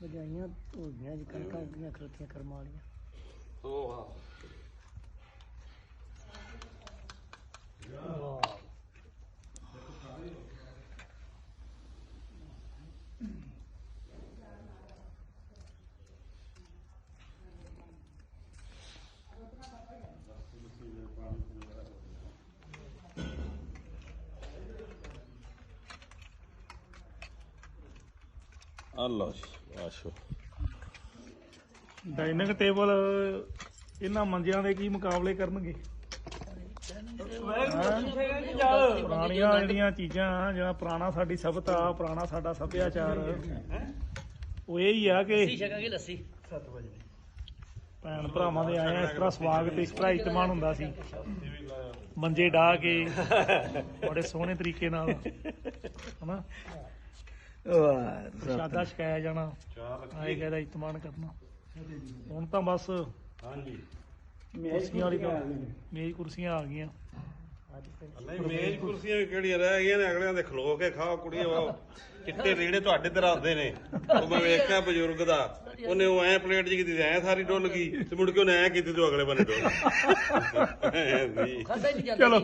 ਵਜਾਈਆਂ ਧੋਈਆਂ ਜੀ ਕਣਕਾਂ ਦੀਆਂ ਖਲੋਤੀਆਂ ਕਰਮਾਂ ਵਾਲੀਆਂ ਆਸ਼ੋ ਡਾਈਨਿੰਗ ਟੇਬਲ ਇਹਨਾਂ ਮੰਜਿਆਂ ਦੇ ਕੀ ਮੁਕਾਬਲੇ ਕਰਨਗੇ? ਪੁਰਾਣੀਆਂ ਜਿਹੜੀਆਂ ਚੀਜ਼ਾਂ ਜਿਹੜਾ ਪੁਰਾਣਾ ਸਾਡੀ ਸਭਤਾ ਪੁਰਾਣਾ ਸਾਡਾ ਸੱਭਿਆਚਾਰ। ਉਹ ਇਹ ਹੀ ਆ ਕਿ ਛਕਾਂਗੇ ਲੱਸੀ। ਭੈਣ ਭਰਾਵਾਂ ਦੇ ਆਏ ਆ ਇਸ ਤਰ੍ਹਾਂ ਸਵਾਗਤ ਇਸ ਤਰ੍ਹਾਂ ਇਤਮਾਨ ਹੁੰਦਾ ਸੀ। ਮੰਜੇ ਢਾ ਕੇ ਬੜੇ ਸੋਹਣੇ ਤਰੀਕੇ ਨਾਲ ਹਨਾ? ਪ੍ਰਸ਼ਾਦਾ ਛਕਾਇਆ ਜਾਣਾ। ਆਏ ਗਏ ਦਾ ਇਤਮਾਨ ਕਰਨਾ। ਹੁਣ ਤਾਂ ਬਸ ਹਾਂਜੀ। ਕੁਰਸੀਆਂ ਵਾਲੀ ਤਾਂ ਮੇਜ਼ ਕੁਰਸੀਆਂ ਆ ਗਈਆਂ। ਨਹੀਂ ਮੇਜ਼ ਕੁਰਸੀਆਂ ਵੀ ਕਿਹੜੀਆਂ ਰਹਿ ਗਈਆਂ ਨੇ? ਅਗਲਿਆਂ ਦੇ ਖਲੋ ਕੇ ਖਾਓ ਕੁੜੀਆਂ ਉਹ ਚਿੱਟੇ ਰੀੜੇ ਤੁਹਾਡੇ ਤੇ ਰੱਖਦੇ ਨੇ। ਉਹ ਮੈਂ ਵੇਖਿਆ ਬਜ਼ੁਰਗ ਦਾ। ਉਹਨੇ ਉਹ ਐ ਪਲੇਟ ਜੀ ਕੀਤੀ ਐ ਸਾਰੀ ਡੁੱਲ ਗਈ। ਤੇ ਮੁੜ ਕੇ ਉਹਨੇ ਐ ਕੀਤੀ ਤੇ ਉਹ ਅਗਲੇ ਬੰਨੇ ਡੁੱਲ ਗਈ। ਚਲੋ।